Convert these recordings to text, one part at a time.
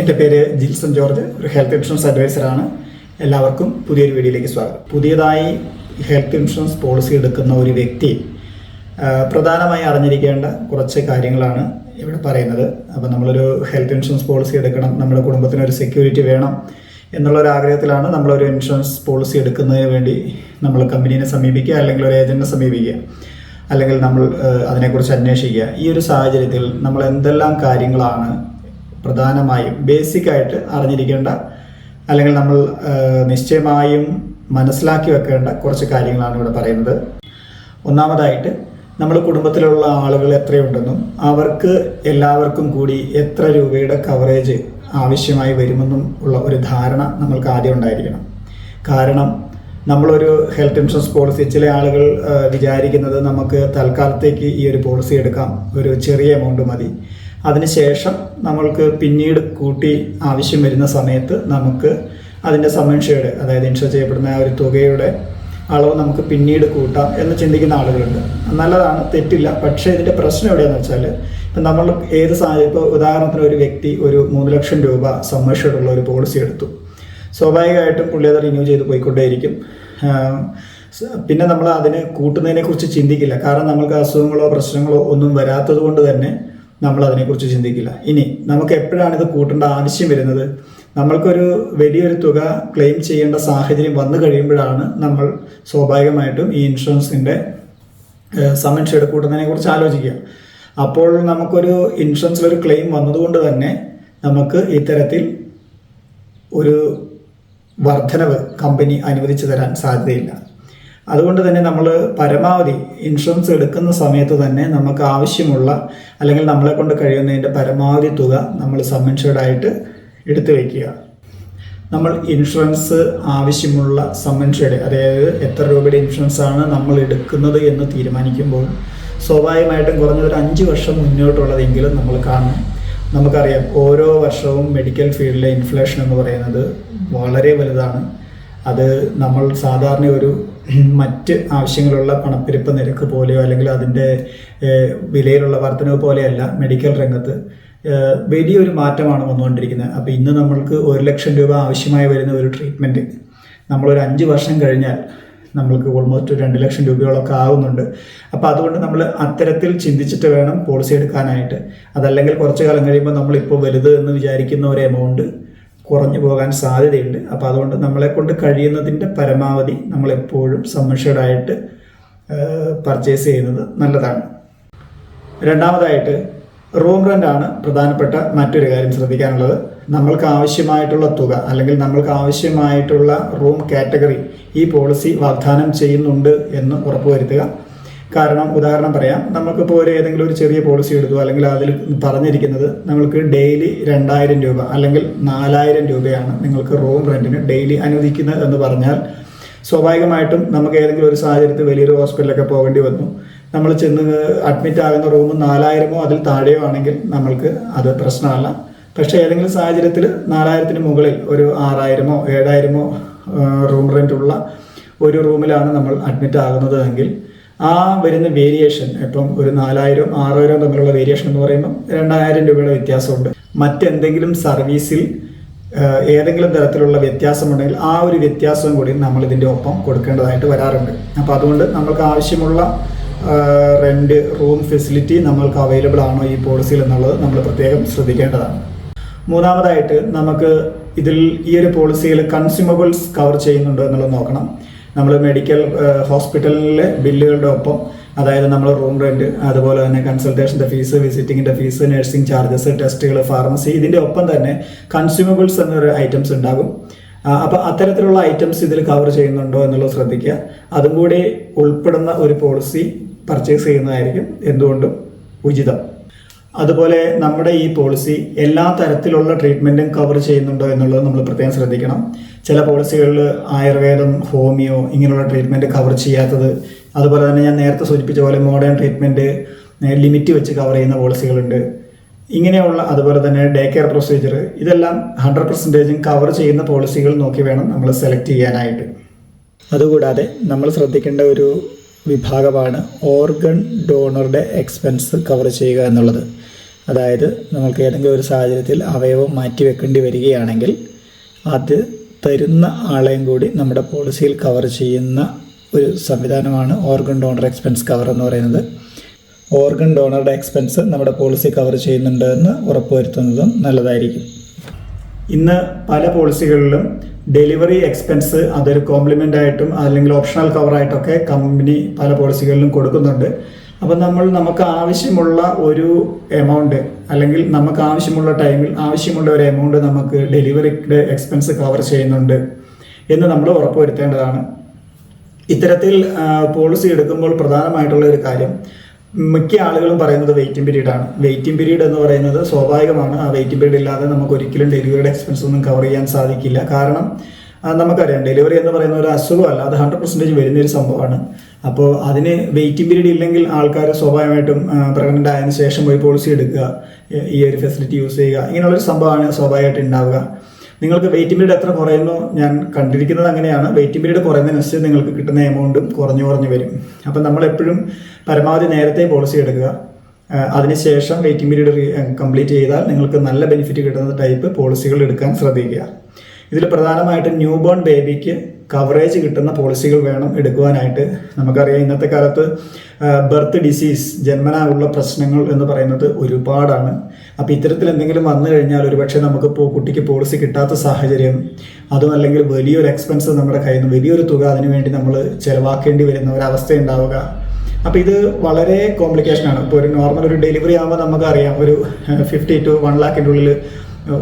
എന്റെ പേര് ജിൽസൺ ജോർജ് ഒരു ഹെൽത്ത് ഇൻഷുറൻസ് അഡ്വൈസറാണ് എല്ലാവർക്കും പുതിയൊരു വീഡിയോയിലേക്ക് സ്വാഗതം. പുതിയതായി ഹെൽത്ത് ഇൻഷുറൻസ് പോളിസി എടുക്കുന്ന ഒരു വ്യക്തി പ്രധാനമായി അറിഞ്ഞിരിക്കേണ്ട കുറച്ച് കാര്യങ്ങളാണ് ഇവിടെ പറയുന്നത്. അപ്പോൾ നമ്മളൊരു ഹെൽത്ത് ഇൻഷുറൻസ് പോളിസി എടുക്കണം നമ്മുടെ കുടുംബത്തിന് ഒരു സെക്യൂരിറ്റി വേണം എന്നുള്ള ഒരു ആഗ്രഹത്തിലാണ് നമ്മളൊരു ഇൻഷുറൻസ് പോളിസി എടുക്കുന്നതിന് വേണ്ടി നമ്മൾ കമ്പനീനെ സമീപിക്കുക അല്ലെങ്കിൽ ഒരു ഏജന്റിനെ സമീപിക്കുക അല്ലെങ്കിൽ നമ്മൾ അതിനെക്കുറിച്ച് അന്വേഷിക്കുക. ഈ ഒരു സാഹചര്യത്തിൽ നമ്മൾ എന്തെല്ലാം കാര്യങ്ങളാണ് പ്രധാനമായും ബേസിക് ആയിട്ട് അറിഞ്ഞിരിക്കേണ്ട അല്ലെങ്കിൽ നമ്മൾ നിശ്ചയമായും മനസ്സിലാക്കി വെക്കേണ്ട കുറച്ച് കാര്യങ്ങളാണ് ഇവിടെ പറയുന്നത്. ഒന്നാമതായിട്ട് നമ്മൾ കുടുംബത്തിലുള്ള ആളുകൾ എത്രയുണ്ടെന്നും അവർക്ക് എല്ലാവർക്കും കൂടി എത്ര രൂപയുടെ കവറേജ് ആവശ്യമായി വരുമെന്നും ഉള്ള ഒരു ധാരണ നമ്മൾക്ക് ആദ്യം ഉണ്ടായിരിക്കണം. കാരണം നമ്മളൊരു ഹെൽത്ത് ഇൻഷുറൻസ് പോളിസി ചില ആളുകൾ വിചാരിക്കുന്നത് നമുക്ക് തൽക്കാലത്തേക്ക് ഈ ഒരു പോളിസി എടുക്കാം ഒരു ചെറിയ എമൗണ്ട് മതി. അതിനുശേഷം നമ്മൾക്ക് പിന്നീട് കൂട്ടി ആവശ്യം വരുന്ന സമയത്ത് നമുക്ക് അതിന്റെ സമൻഷയുടെ അതായത് ഇൻഷുർ ചെയ്യപ്പെടുന്ന ആ ഒരു തുകയുടെ അളവ് നമുക്ക് പിന്നീട് കൂട്ടാം എന്ന് ചിന്തിക്കുന്ന ആളുകളുണ്ട്. നല്ലതാണ് തെറ്റില്ല. പക്ഷേ ഇതിന്റെ പ്രശ്നം എവിടെയാണെന്ന് വെച്ചാൽ ഇപ്പം നമ്മൾ ഏത് സാഹചര്യം ഇപ്പോൾ ഉദാഹരണത്തിന് ഒരു വ്യക്തി ഒരു മൂന്ന് ലക്ഷം രൂപ സമ്മർഷോടുള്ള ഒരു പോളിസി എടുത്തു. സ്വാഭാവികമായിട്ടും പുള്ളി അത് റിന്യൂ ചെയ്ത് പോയിക്കൊണ്ടേയിരിക്കും. പിന്നെ നമ്മൾ അതിനെ കൂട്ടുന്നതിനെ കുറിച്ച് ചിന്തിക്കില്ല. കാരണം നമ്മൾക്ക് അസുഖങ്ങളോ പ്രശ്നങ്ങളോ ഒന്നും വരാത്തത് കൊണ്ട് തന്നെ നമ്മൾ അതിനെക്കുറിച്ച് ചിന്തിക്കില്ല. ഇനി നമുക്ക് എപ്പോഴാണ് ഇത് കൂട്ടേണ്ട ആവശ്യം വരുന്നത്? നമ്മൾക്കൊരു വലിയൊരു തുക ക്ലെയിം ചെയ്യേണ്ട സാഹചര്യം വന്നു കഴിയുമ്പോഴാണ് നമ്മൾ സ്വാഭാവികമായിട്ടും ഈ ഇൻഷുറൻസിന്റെ സമൻസ് എടുക്കൂട്ടുന്നതിനെ കൂട്ടുന്നതിനെ കുറിച്ച് ആലോചിക്കുക. അപ്പോൾ നമുക്കൊരു ഇൻഷുറൻസിലൊരു ക്ലെയിം വന്നതുകൊണ്ട് തന്നെ നമുക്ക് ഇത്തരത്തിൽ ഒരു വർധനവ് കമ്പനി അനുവദിച്ചു തരാൻ സാധ്യതയില്ല. അതുകൊണ്ട് തന്നെ നമ്മൾ പരമാവധി ഇൻഷുറൻസ് എടുക്കുന്ന സമയത്ത് തന്നെ നമുക്ക് ആവശ്യമുള്ള അല്ലെങ്കിൽ നമ്മളെ കൊണ്ട് കഴിയുന്നതിന്റെ പരമാവധി തുക നമ്മൾ സമ്മൻഷേർഡായിട്ട് എടുത്തു വയ്ക്കുക നമ്മൾ ഇൻഷുറൻസ് ആവശ്യമുള്ള സമ്മൻഷേർഡ് അതായത് എത്ര രൂപയുടെ ഇൻഷുറൻസ് ആണ് നമ്മൾ എടുക്കുന്നത് എന്ന് തീരുമാനിക്കുമ്പോൾ സ്വാഭാവികമായിട്ടും കുറഞ്ഞൊരു അഞ്ച് വർഷം മുന്നോട്ടുള്ളതെങ്കിലും നമ്മൾ കാണണം നമുക്കറിയാം ഓരോ വർഷവും മെഡിക്കൽ ഫീൽഡിലെ ഇൻഫ്ലേഷൻ എന്ന് പറയുന്നത് വളരെ വലുതാണ്. അത് നമ്മൾ സാധാരണ ഒരു മറ്റ് ആവശ്യങ്ങളുള്ള പണപ്പെരുപ്പ് നിരക്ക് പോലെയോ അല്ലെങ്കിൽ അതിന്റെ വിലയിലുള്ള വർധനവ് പോലെയല്ല മെഡിക്കൽ രംഗത്ത്. വലിയൊരു മാറ്റമാണ് വന്നുകൊണ്ടിരിക്കുന്നത്. അപ്പോൾ ഇന്ന് നമ്മൾക്ക് ഒരു ലക്ഷം രൂപ ആവശ്യമായി വരുന്ന ഒരു ട്രീറ്റ്മെന്റ് നമ്മളൊരു അഞ്ച് വർഷം കഴിഞ്ഞാൽ നമ്മൾക്ക് ഓൾമോസ്റ്റ് രണ്ട് ലക്ഷം രൂപയോളൊക്കെ ആവുന്നുണ്ട്. അപ്പോൾ അതുകൊണ്ട് നമ്മൾ അത്തരത്തിൽ ചിന്തിച്ചിട്ട് വേണം പോളിസി എടുക്കാനായിട്ട്. അതല്ലെങ്കിൽ കുറച്ച് കാലം കഴിയുമ്പോൾ നമ്മളിപ്പോൾ വലുത് എന്ന് വിചാരിക്കുന്ന ഒരു എമൗണ്ട് കുറഞ്ഞു പോകാൻ സാധ്യതയുണ്ട്. അപ്പോൾ അതുകൊണ്ട് നമ്മളെ കൊണ്ട് കഴിയുന്നതിന്റെ പരമാവധി നമ്മളെപ്പോഴും സമ്മിഷഡായിട്ട് പർച്ചേസ് ചെയ്യുന്നത് നല്ലതാണ്. രണ്ടാമതായിട്ട് റൂം റെന്റ് ആണ് പ്രധാനപ്പെട്ട മറ്റൊരു കാര്യം ശ്രദ്ധിക്കാനുള്ളത്. നമ്മൾക്ക് ആവശ്യമായിട്ടുള്ള തുക അല്ലെങ്കിൽ നമ്മൾക്ക് ആവശ്യമായിട്ടുള്ള റൂം കാറ്റഗറി ഈ പോളിസി വാഗ്ദാനം ചെയ്യുന്നുണ്ട് എന്ന് ഉറപ്പുവരുത്തുക. കാരണം ഉദാഹരണം പറയാം. നമുക്കിപ്പോൾ ഒരു ഏതെങ്കിലും ഒരു ചെറിയ പോളിസി എടുത്തു അല്ലെങ്കിൽ അതിൽ പറഞ്ഞിരിക്കുന്നത് നമ്മൾക്ക് ഡെയിലി രണ്ടായിരം രൂപ അല്ലെങ്കിൽ നാലായിരം രൂപയാണ് നിങ്ങൾക്ക് റൂം റെന്റിന് ഡെയിലി അനുവദിക്കുന്നത് എന്ന് പറഞ്ഞാൽ സ്വാഭാവികമായിട്ടും നമുക്ക് ഏതെങ്കിലും ഒരു സാഹചര്യത്തിൽ വലിയൊരു ഹോസ്പിറ്റലൊക്കെ പോകേണ്ടി വന്നു. നമ്മൾ ചെന്ന് അഡ്മിറ്റ് ആകുന്ന റൂം നാലായിരമോ അതിൽ താഴെയോ ആണെങ്കിൽ നമ്മൾക്ക് അത് പ്രശ്നമല്ല. പക്ഷേ ഏതെങ്കിലും സാഹചര്യത്തിൽ നാലായിരത്തിന് മുകളിൽ ഒരു ആറായിരമോ ഏഴായിരമോ റൂം റെന്റ് ഉള്ള ഒരു റൂമിലാണ് നമ്മൾ അഡ്മിറ്റ് ആകുന്നത് എങ്കിൽ ആ വരുന്ന വേരിയേഷൻ ഇപ്പം ഒരു നാലായിരം ആറായിരം തമ്മിലുള്ള വേരിയേഷൻ എന്ന് പറയുമ്പോൾ രണ്ടായിരം രൂപയുടെ വ്യത്യാസമുണ്ട്. മറ്റെന്തെങ്കിലും സർവീസിൽ ഏതെങ്കിലും തരത്തിലുള്ള വ്യത്യാസമുണ്ടെങ്കിൽ ആ ഒരു വ്യത്യാസം കൂടി നമ്മൾ ഇതിന്റെ ഒപ്പം കൊടുക്കേണ്ടതായിട്ട് വരാറുണ്ട്. അപ്പോൾ അതുകൊണ്ട് നമ്മൾക്ക് ആവശ്യമുള്ള റെന്റ് റൂം ഫെസിലിറ്റി നമ്മൾക്ക് അവൈലബിൾ ആണോ ഈ പോളിസിയിൽ എന്നുള്ളത് നമ്മൾ പ്രത്യേകം ശ്രദ്ധിക്കേണ്ടതാണ്. മൂന്നാമതായിട്ട് നമുക്ക് ഇതിൽ ഈ ഒരു പോളിസിയിൽ കൺസ്യൂമബിൾസ് കവർ ചെയ്യുന്നുണ്ടോ എന്നുള്ളത് നോക്കണം. നമ്മൾ മെഡിക്കൽ ഹോസ്പിറ്റലിലെ ബില്ലുകളുടെ ഒപ്പം അതായത് നമ്മൾ റൂം റെന്റ് അതുപോലെ തന്നെ കൺസൾട്ടേഷന്റെ ഫീസ് വിസിറ്റിങ്ങിന്റെ ഫീസ് നഴ്സിംഗ് ചാർജസ് ടെസ്റ്റുകൾ ഫാർമസി ഇതിന്റെ ഒപ്പം തന്നെ കൺസ്യൂമബിൾസ് എന്നൊരു ഐറ്റംസ് ഉണ്ടാകും. അപ്പോൾ അത്തരത്തിലുള്ള ഐറ്റംസ് ഇതിൽ കവർ ചെയ്യുന്നുണ്ടോ എന്നുള്ളത് ശ്രദ്ധിക്കുക. അതും കൂടി ഉൾപ്പെടുന്ന ഒരു പോളിസി പർച്ചേസ് ചെയ്യുന്നതായിരിക്കും എന്തുകൊണ്ടും ഉചിതം. അതുപോലെ നമ്മുടെ ഈ പോളിസി എല്ലാ തരത്തിലുള്ള ട്രീറ്റ്മെന്റും കവർ ചെയ്യുന്നുണ്ടോ എന്നുള്ളത് നമ്മൾ പ്രത്യേകം ശ്രദ്ധിക്കണം. ചില പോളിസികളിൽ ആയുർവേദം ഹോമിയോ ഇങ്ങനെയുള്ള ട്രീറ്റ്മെന്റ് കവർ ചെയ്യാത്തത് അതുപോലെ തന്നെ ഞാൻ നേരത്തെ സൂചിപ്പിച്ച പോലെ മോഡേൺ ട്രീറ്റ്മെന്റ് ലിമിറ്റ് വെച്ച് കവർ ചെയ്യുന്ന പോളിസികളുണ്ട് ഇങ്ങനെയുള്ള അതുപോലെ തന്നെ ഡേ കെയർ പ്രൊസീജിയർ ഇതെല്ലാം ഹൺഡ്രഡ് പെർസെന്റേജും കവർ ചെയ്യുന്ന പോളിസികൾ നോക്കി വേണം നമ്മൾ സെലക്ട് ചെയ്യാനായിട്ട്. അതുകൂടാതെ നമ്മൾ ശ്രദ്ധിക്കേണ്ട ഒരു വിഭാഗമാണ് ഓർഗൺ ഡോണറുടെ എക്സ്പെൻസ് കവർ ചെയ്യുക എന്നുള്ളത്. അതായത് നമുക്ക് ഏതെങ്കിലും ഒരു സാഹചര്യത്തിൽ അവയവം മാറ്റി വെക്കേണ്ടി വരികയാണെങ്കിൽ അത് തരുന്ന ആളെയും കൂടി നമ്മുടെ പോളിസിയിൽ കവർ ചെയ്യുന്ന ഒരു സംവിധാനമാണ് ഓർഗൺ ഡോണർ എക്സ്പെൻസ് കവർ എന്ന് പറയുന്നത്. ഓർഗൺ ഡോണറുടെ എക്സ്പെൻസ് നമ്മുടെ പോളിസി കവർ ചെയ്യുന്നുണ്ടെന്ന് ഉറപ്പുവരുത്തുന്നതും നല്ലതായിരിക്കും. ഇന്ന് പല പോളിസികളിലും ഡെലിവറി എക്സ്പെൻസ് അതൊരു കോംപ്ലിമെന്റ് ആയിട്ടും അല്ലെങ്കിൽ ഓപ്ഷണൽ കവറായിട്ടൊക്കെ കമ്പനി പല പോളിസികളിലും കൊടുക്കുന്നുണ്ട്. അപ്പം നമ്മൾ നമുക്ക് ആവശ്യമുള്ള ഒരു എമൗണ്ട് അല്ലെങ്കിൽ നമുക്ക് ആവശ്യമുള്ള ടൈമിൽ ആവശ്യമുള്ള ഒരു എമൗണ്ട് നമുക്ക് ഡെലിവറിയുടെ എക്സ്പെൻസ് കവർ ചെയ്യുന്നുണ്ട് എന്ന് നമ്മൾ ഉറപ്പുവരുത്തേണ്ടതാണ്. ഇത്തരത്തിൽ പോളിസി എടുക്കുമ്പോൾ പ്രധാനമായിട്ടുള്ള ഒരു കാര്യം മിക്ക ആളുകളും പറയുന്നത് വെയിറ്റിംഗ് പീരീഡ് ആണ്. വെയിറ്റിംഗ് പീരീഡ് എന്ന് പറയുന്നത് സ്വാഭാവികമാണ്. ആ വെയിറ്റിംഗ് പീരീഡ് ഇല്ലാതെ നമുക്ക് ഒരിക്കലും ഡെലിവറിയുടെ എക്സ്പെൻസ് ഒന്നും കവർ ചെയ്യാൻ സാധിക്കില്ല. കാരണം നമുക്കറിയാം ഡെലിവറി എന്ന് പറയുന്ന ഒരു അസുഖമല്ല അത് ഹൺഡ്രഡ് പെർസെന്റേജ് വരുന്ന ഒരു സംഭവമാണ്. അപ്പോൾ അതിന് വെയിറ്റിംഗ് പീരീഡ് ഇല്ലെങ്കിൽ ആൾക്കാർ സ്വാഭാവികമായിട്ടും പ്രഗ്നന്റ് ആയതിനു ശേഷം പോയി പോളിസി എടുക്കുക ഈ- ഒരു ഫെസിലിറ്റി യൂസ് ചെയ്യുക ഇങ്ങനെയുള്ളൊരു സംഭവമാണ് സ്വാഭാവികമായിട്ട് ഉണ്ടാവുക. നിങ്ങൾക്ക് വെയിറ്റിംഗ് പീരീഡ് എത്ര കുറയുന്നു ഞാൻ കണ്ടിരിക്കുന്നത് അങ്ങനെയാണ്. വെയിറ്റിംഗ് പീരീഡ് കുറയുന്നതിനനുസരിച്ച് നിങ്ങൾക്ക് കിട്ടുന്ന എമൗണ്ടും കുറഞ്ഞു കുറഞ്ഞു വരും. അപ്പം നമ്മൾ എപ്പോഴും പരമാവധി നേരത്തെ പോളിസി എടുക്കുക. അതിനുശേഷം വെയിറ്റിംഗ് പീരീഡ് കംപ്ലീറ്റ് ചെയ്താൽ നിങ്ങൾക്ക് നല്ല ബെനിഫിറ്റ് കിട്ടുന്ന ടൈപ്പ് പോളിസികൾ എടുക്കാൻ ശ്രദ്ധിക്കുക. ഇതിൽ പ്രധാനമായിട്ടും ന്യൂ ബോൺ ബേബിക്ക് കവറേജ് കിട്ടുന്ന പോളിസികൾ വേണം എടുക്കുവാനായിട്ട്. നമുക്കറിയാം ഇന്നത്തെ കാലത്ത് ബർത്ത് ഡിസീസ് ജന്മനാ ഉള്ള പ്രശ്നങ്ങൾ എന്ന് പറയുന്നത് ഒരുപാടാണ്. അപ്പോൾ ഇത്തരത്തിൽ എന്തെങ്കിലും വന്നു കഴിഞ്ഞാൽ ഒരുപക്ഷെ നമുക്ക് ഇപ്പോൾ കുട്ടിക്ക് പോളിസി കിട്ടാത്ത സാഹചര്യം അതും അല്ലെങ്കിൽ വലിയൊരു എക്സ്പെൻസ് നമ്മുടെ കയ്യിൽ നിന്ന് വലിയൊരു തുക അതിനു വേണ്ടി നമ്മൾ ചിലവാക്കേണ്ടി വരുന്ന ഒരവസ്ഥ ഉണ്ടാവുക. അപ്പോൾ ഇത് വളരെ കോംപ്ലിക്കേഷൻ ആണ്. ഇപ്പോൾ ഒരു നോർമൽ ഒരു ഡെലിവറി ആകുമ്പോൾ നമുക്കറിയാം ഒരു ഫിഫ്റ്റി ടു വൺ ലാഖിന്റെ ഉള്ളിൽ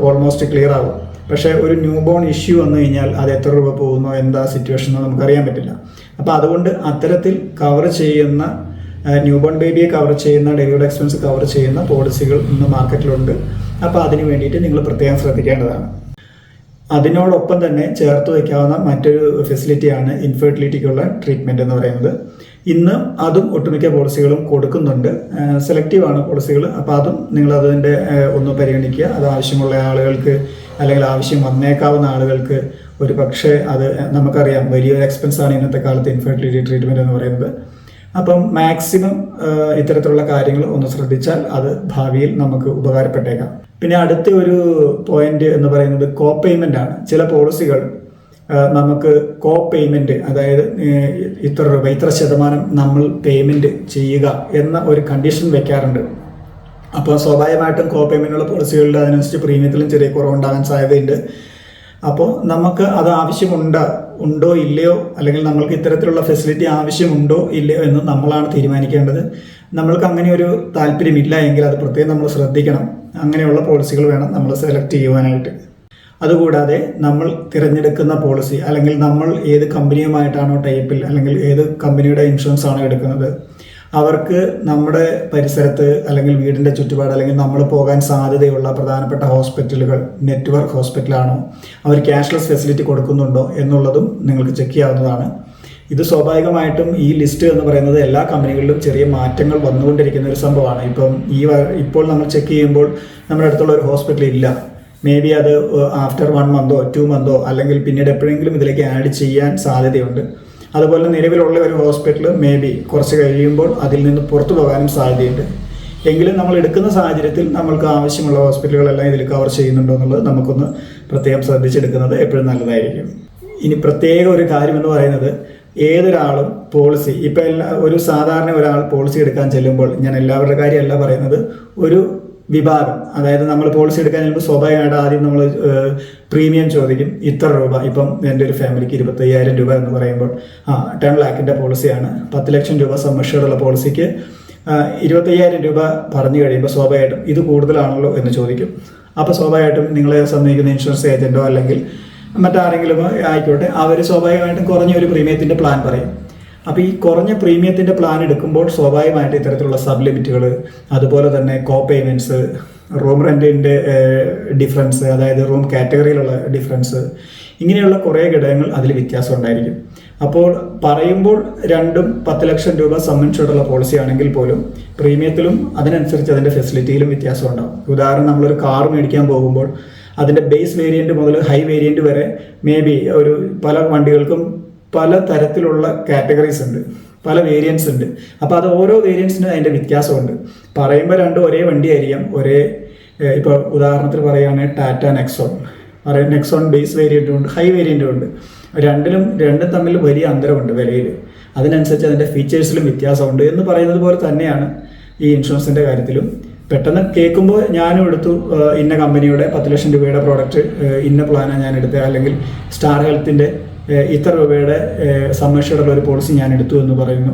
ഓൾമോസ്റ്റ് ക്ലിയർ ആവും. പക്ഷേ ഒരു ന്യൂ ബോൺ ഇഷ്യൂ വന്നു കഴിഞ്ഞാൽ അത് എത്ര രൂപ പോകുന്നോ എന്താ സിറ്റുവേഷൻ എന്നോ നമുക്കറിയാൻ പറ്റില്ല. അപ്പോൾ അതുകൊണ്ട് അത്തരത്തിൽ കവർ ചെയ്യുന്ന ന്യൂ ബോൺ ബേബിയെ കവർ ചെയ്യുന്ന ഡെലിവറി എക്സ്പെൻസ് കവർ ചെയ്യുന്ന പോളിസികൾ ഇന്ന് മാർക്കറ്റിലുണ്ട് അപ്പോൾ അതിന് വേണ്ടിയിട്ട് നിങ്ങൾ പ്രത്യേകം ശ്രദ്ധിക്കേണ്ടതാണ്. അതിനോടൊപ്പം തന്നെ ചേർത്ത് വയ്ക്കാവുന്ന മറ്റൊരു ഫെസിലിറ്റിയാണ് ഇൻഫെർട്ടിലിറ്റിക്കുള്ള ട്രീറ്റ്മെന്റ് എന്ന് പറയുന്നത്. ഇന്ന് അതും ഒട്ടുമിക്ക പോളിസികളും കൊടുക്കുന്നുണ്ട്. സെലക്റ്റീവ് ആണ് പോളിസികൾ അപ്പോൾ അതും നിങ്ങൾ അതിന്റെ ഒന്ന് പരിഗണിക്കുക. അത് ആവശ്യമുള്ള ആളുകൾക്ക് അല്ലെങ്കിൽ ആവശ്യം വന്നേക്കാവുന്ന ആളുകൾക്ക് ഒരു പക്ഷേ അത് നമുക്കറിയാം വലിയൊരു എക്സ്പെൻസാണ് ഇന്നത്തെ കാലത്ത് ഇൻഫെർട്ടിലിറ്റി ട്രീറ്റ്മെന്റ് എന്ന് പറയുന്നത്. അപ്പം മാക്സിമം ഇത്തരത്തിലുള്ള കാര്യങ്ങൾ ഒന്ന് ശ്രദ്ധിച്ചാൽ അത് ഭാവിയിൽ നമുക്ക് ഉപകാരപ്പെട്ടേക്കാം. പിന്നെ അടുത്ത ഒരു പോയിന്റ് എന്ന് പറയുന്നത് കോ പേയ്മെന്റ് ആണ്. ചില പോളിസികൾ നമുക്ക് കോ പേയ്മെന്റ് അതായത് ഇത്ര രൂപ ഇത്ര ശതമാനം നമ്മൾ പേയ്മെന്റ് ചെയ്യുക എന്ന ഒരു കണ്ടീഷൻ വെക്കാറുണ്ട്. അപ്പോൾ സ്വാഭാവികമായിട്ടും കോ പേയ്മെന്റുള്ള പോളിസികളിൽ അതിനനുസരിച്ച് പ്രീമിയത്തിലും ചെറിയ കുറവുണ്ടാകാൻ സാധ്യതയുണ്ട്. അപ്പോൾ നമുക്ക് അത് ആവശ്യമുണ്ട് ഉണ്ടോ ഇല്ലയോ അല്ലെങ്കിൽ നമ്മൾക്ക് ഇത്തരത്തിലുള്ള ഫെസിലിറ്റി ആവശ്യമുണ്ടോ ഇല്ലയോ എന്ന് നമ്മളാണ് തീരുമാനിക്കേണ്ടത്. നമ്മൾക്ക് അങ്ങനെ ഒരു താല്പര്യമില്ല എങ്കിൽ അത് പ്രത്യേകം നമ്മൾ ശ്രദ്ധിക്കണം. അങ്ങനെയുള്ള പോളിസികൾ വേണം നമ്മൾ സെലക്ട് ചെയ്യുവാനായിട്ട്. അതുകൂടാതെ നമ്മൾ തിരഞ്ഞെടുക്കുന്ന പോളിസി അല്ലെങ്കിൽ നമ്മൾ ഏത് കമ്പനിയുമായിട്ടാണോ ടൈപ്പിൽ അല്ലെങ്കിൽ ഏത് കമ്പനിയുടെ ഇൻഷുറൻസ് ആണോ എടുക്കുന്നത് അവർക്ക് നമ്മുടെ പരിസരത്ത് അല്ലെങ്കിൽ വീടിന്റെ ചുറ്റുപാട് അല്ലെങ്കിൽ നമ്മൾ പോകാൻ സാധ്യതയുള്ള പ്രധാനപ്പെട്ട ഹോസ്പിറ്റലുകൾ നെറ്റ്വർക്ക് ഹോസ്പിറ്റലാണോ? അവർ ക്യാഷ്ലെസ് ഫെസിലിറ്റി കൊടുക്കുന്നുണ്ടോ എന്നുള്ളതും നിങ്ങൾക്ക് ചെക്ക് ചെയ്യാവുന്നതാണ്. ഇത് സ്വാഭാവികമായിട്ടും ഈ ലിസ്റ്റ് എന്ന് പറയുന്നത് എല്ലാ കമ്പനികളിലും ചെറിയ മാറ്റങ്ങൾ വന്നുകൊണ്ടിരിക്കുന്ന ഒരു സംഭവമാണ്. ഇപ്പം ഈ ഇപ്പോൾ നമ്മൾ ചെക്ക് ചെയ്യുമ്പോൾ നമ്മുടെ അടുത്തുള്ള ഒരു ഹോസ്പിറ്റൽ ഇല്ല. മേ ബി അത് ആഫ്റ്റർ വൺ മന്തോ ടു മന്തോ അല്ലെങ്കിൽ പിന്നീട് എപ്പോഴെങ്കിലും ഇതിലേക്ക് ആഡ് ചെയ്യാൻ സാധ്യതയുണ്ട്. അതുപോലെ നിലവിലുള്ള ഒരു ഹോസ്പിറ്റൽ മേ ബി കുറച്ച് കഴിയുമ്പോൾ അതിൽ നിന്ന് പുറത്തു പോകാനും സാധ്യതയുണ്ട്. എങ്കിലും നമ്മൾ എടുക്കുന്ന സാഹചര്യത്തിൽ നമ്മൾക്ക് ആവശ്യമുള്ള ഹോസ്പിറ്റലുകളെല്ലാം ഇതിൽ കവർ ചെയ്യുന്നുണ്ടോ എന്നുള്ളത് നമുക്കൊന്ന് പ്രത്യേകം ശ്രദ്ധിച്ചെടുക്കുന്നത് എപ്പോഴും നല്ലതായിരിക്കും. ഇനി പ്രത്യേക ഒരു കാര്യം എന്ന് പറയുന്നത് ഏതൊരാളും പോളിസി ഇപ്പം എല്ലാ ഒരു സാധാരണ ഒരാൾ പോളിസി എടുക്കാൻ ചെല്ലുമ്പോൾ ഞാൻ എല്ലാവരുടെ കാര്യമല്ല പറയുന്നത് ഒരു വിഭാഗം. അതായത് നമ്മൾ പോളിസി എടുക്കാൻ ചിലപ്പോൾ സ്വാഭാവികമായിട്ട് ആദ്യം നമ്മൾ പ്രീമിയം ചോദിക്കും. ഇത്ര രൂപ. ഇപ്പം എന്റെ ഒരു ഫാമിലിക്ക് ഇരുപത്തയ്യായിരം രൂപ എന്ന് പറയുമ്പോൾ ആ ടെൻ ലാക്കിന്റെ പോളിസിയാണ് പത്ത് ലക്ഷം രൂപ സമ്മർഷയുള്ള പോളിസിക്ക് ഇരുപത്തയ്യായിരം രൂപ പറഞ്ഞു കഴിയുമ്പോൾ സ്വാഭാവികമായിട്ടും ഇത് കൂടുതലാണല്ലോ എന്ന് ചോദിക്കും. അപ്പോൾ സ്വാഭാവികമായിട്ടും നിങ്ങളെ സമീപിക്കുന്ന ഇൻഷുറൻസ് ഏജന്റോ അല്ലെങ്കിൽ മറ്റാരെങ്കിലും ആയിക്കോട്ടെ അവർ സ്വാഭാവികമായിട്ടും കുറഞ്ഞ ഒരു പ്രീമിയത്തിന്റെ പ്ലാൻ പറയും. അപ്പോൾ ഈ കുറഞ്ഞ പ്രീമിയത്തിന്റെ പ്ലാൻ എടുക്കുമ്പോൾ സ്വാഭാവികമായിട്ട് ഇത്തരത്തിലുള്ള സബ് ലിമിറ്റുകൾ അതുപോലെ തന്നെ കോ പേയ്മെന്റ്സ് റൂം റെന്റിന്റെ ഡിഫറൻസ് അതായത് റൂം കാറ്റഗറിയിലുള്ള ഡിഫറൻസ് ഇങ്ങനെയുള്ള കുറേ ഘടകങ്ങൾ അതിൽ വ്യത്യാസം ഉണ്ടായിരിക്കും. അപ്പോൾ പറയുമ്പോൾ രണ്ടും പത്ത് ലക്ഷം രൂപ സംബന്ധിച്ചിട്ടുള്ള പോളിസി ആണെങ്കിൽ പോലും പ്രീമിയത്തിലും അതിനനുസരിച്ച് അതിന്റെ ഫെസിലിറ്റിയിലും വ്യത്യാസം ഉണ്ടാവും. ഉദാഹരണം നമ്മളൊരു കാർ മേടിക്കാൻ പോകുമ്പോൾ അതിന്റെ ബേസ് വേരിയന്റ് മുതൽ ഹൈ വേരിയന്റ് വരെ മേ ബി ഒരു പല വണ്ടികൾക്കും പല തരത്തിലുള്ള കാറ്റഗറീസ് ഉണ്ട്. പല വേരിയൻസ് ഉണ്ട്. അപ്പോൾ അത് ഓരോ വേരിയൻസിനും അതിന്റെ വ്യത്യാസമുണ്ട്. പറയുമ്പോൾ രണ്ടും ഒരേ വണ്ടി ആയിരിക്കും ഒരേ ഇപ്പോൾ ഉദാഹരണത്തിന് പറയുകയാണെങ്കിൽ ടാറ്റ നെക്സോൺ പറയാം നെക്സോൺ ബേസ് വേരിയന്റും ഉണ്ട് ഹൈ വേരിയന്റും ഉണ്ട്. രണ്ടിലും രണ്ടും തമ്മിൽ വലിയ അന്തരമുണ്ട് വിലയിൽ. അതിനനുസരിച്ച് അതിന്റെ ഫീച്ചേഴ്സിലും വ്യത്യാസമുണ്ട് എന്ന് പറയുന്നത് പോലെ തന്നെയാണ് ഈ ഇൻഷുറൻസിന്റെ കാര്യത്തിലും. പെട്ടെന്ന് കേൾക്കുമ്പോൾ ഞാനും എടുത്തു ഇന്ന കമ്പനിയുടെ പത്ത് ലക്ഷം രൂപയുടെ പ്രോഡക്റ്റ് ഇന്ന പ്ലാനാണ് ഞാൻ എടുത്തത്. അല്ലെങ്കിൽ സ്റ്റാർ ഹെൽത്തിന്റെ ഇത്ര രൂപയുടെ സംരക്ഷയുടെ ഒരു പോളിസി ഞാൻ എടുത്തു എന്ന് പറയുന്നു.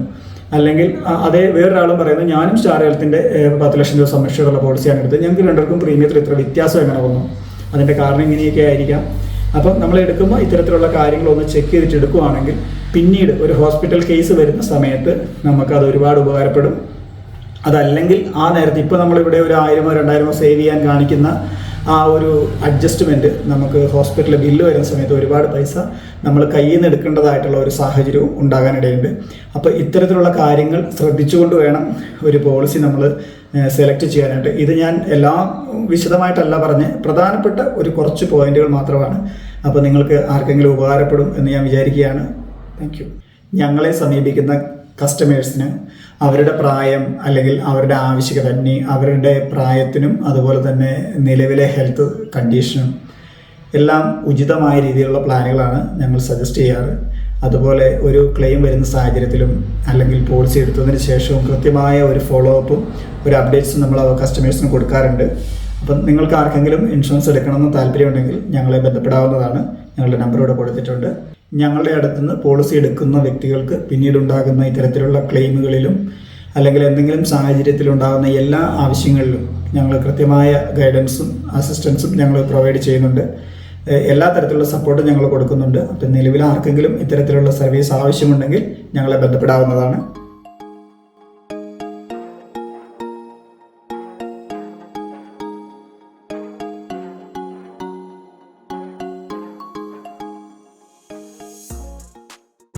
അല്ലെങ്കിൽ അതേ വേറൊരാളും പറയുന്നു ഞാനും സ്റ്റാർ ഹെൽത്തിന്റെ പത്ത് ലക്ഷം രൂപ സംരക്ഷയുള്ള പോളിസിയാണ് എടുത്തത്. ഞങ്ങൾക്ക് രണ്ടുപേർക്കും പ്രീമിയത്തിൽ ഇത്ര വ്യത്യാസം എങ്ങനെ വന്നു? അതിന്റെ കാരണം ഇങ്ങനെയൊക്കെ ആയിരിക്കാം. അപ്പം നമ്മൾ എടുക്കുമ്പോൾ ഇത്തരത്തിലുള്ള കാര്യങ്ങളൊന്ന് ചെക്ക് ചെയ്തിട്ട് എടുക്കുകയാണെങ്കിൽ പിന്നീട് ഒരു ഹോസ്പിറ്റൽ കേസ് വരുന്ന സമയത്ത് നമുക്ക് അത് ഒരുപാട് ഉപകാരപ്പെടും. അതല്ലെങ്കിൽ ആ നേരത്തെ ഇപ്പോൾ നമ്മളിവിടെ ഒരു ആയിരമോ രണ്ടായിരമോ സേവ് ചെയ്യാൻ കാണിക്കുന്ന ആ ഒരു അഡ്ജസ്റ്റ്മെന്റ് നമുക്ക് ഹോസ്പിറ്റലിൽ ബില്ല് വരുന്ന സമയത്ത് ഒരുപാട് പൈസ നമ്മൾ കയ്യിൽ നിന്ന് എടുക്കേണ്ടതായിട്ടുള്ള ഒരു സാഹചര്യവും ഉണ്ടാകാനിടയുണ്ട്. അപ്പോൾ ഇത്തരത്തിലുള്ള കാര്യങ്ങൾ ശ്രദ്ധിച്ചുകൊണ്ട് വേണം ഒരു പോളിസി നമ്മൾ സെലക്ട് ചെയ്യാനായിട്ട്. ഇത് ഞാൻ എല്ലാ വിശദമായിട്ടല്ല പറഞ്ഞ് പ്രധാനപ്പെട്ട ഒരു കുറച്ച് പോയിന്റുകൾ മാത്രമാണ്. അപ്പോൾ നിങ്ങൾക്ക് ആർക്കെങ്കിലും ഉപകാരപ്പെടും എന്ന് ഞാൻ വിചാരിക്കുകയാണ്. താങ്ക് യു ഞങ്ങളെ സമീപിക്കുന്ന കസ്റ്റമേഴ്സിന് അവരുടെ പ്രായം അല്ലെങ്കിൽ അവരുടെ ആവശ്യകത ഇനി അവരുടെ പ്രായത്തിനും അതുപോലെ തന്നെ നിലവിലെ ഹെൽത്ത് കണ്ടീഷനും എല്ലാം ഉചിതമായ രീതിയിലുള്ള പ്ലാനുകളാണ് ഞങ്ങൾ സജസ്റ്റ് ചെയ്യാറ്. അതുപോലെ ഒരു ക്ലെയിം വരുന്ന സാഹചര്യത്തിലും അല്ലെങ്കിൽ പോളിസി എടുത്തതിന് ശേഷവും കൃത്യമായ ഒരു ഫോളോ അപ്പും ഒരു അപ്ഡേറ്റ്സും നമ്മൾ കസ്റ്റമേഴ്സിന് കൊടുക്കാറുണ്ട്. അപ്പം നിങ്ങൾക്ക് ആർക്കെങ്കിലും ഇൻഷുറൻസ് എടുക്കണമെന്ന് താല്പര്യമുണ്ടെങ്കിൽ ഞങ്ങളെ ബന്ധപ്പെടാവുന്നതാണ്. ഞങ്ങളുടെ നമ്പർ ഇവിടെ കൊടുത്തിട്ടുണ്ട്. ഞങ്ങളുടെ അടുത്തുനിന്ന് പോളിസി എടുക്കുന്ന വ്യക്തികൾക്ക് പിന്നീടുണ്ടാകുന്ന ഇത്തരത്തിലുള്ള ക്ലെയിമുകളിലും അല്ലെങ്കിൽ എന്തെങ്കിലും സാഹചര്യത്തിലുണ്ടാകുന്ന എല്ലാ ആവശ്യങ്ങളിലും ഞങ്ങൾ കൃത്യമായ ഗൈഡൻസും അസിസ്റ്റൻസും ഞങ്ങൾ പ്രൊവൈഡ് ചെയ്യുന്നുണ്ട്. എല്ലാ തരത്തിലുള്ള സപ്പോർട്ടും ഞങ്ങൾ കൊടുക്കുന്നുണ്ട്. അപ്പം നിലവിൽ ആർക്കെങ്കിലും ഇത്തരത്തിലുള്ള സർവീസ് ആവശ്യമുണ്ടെങ്കിൽ ഞങ്ങളെ ബന്ധപ്പെടാവുന്നതാണ്.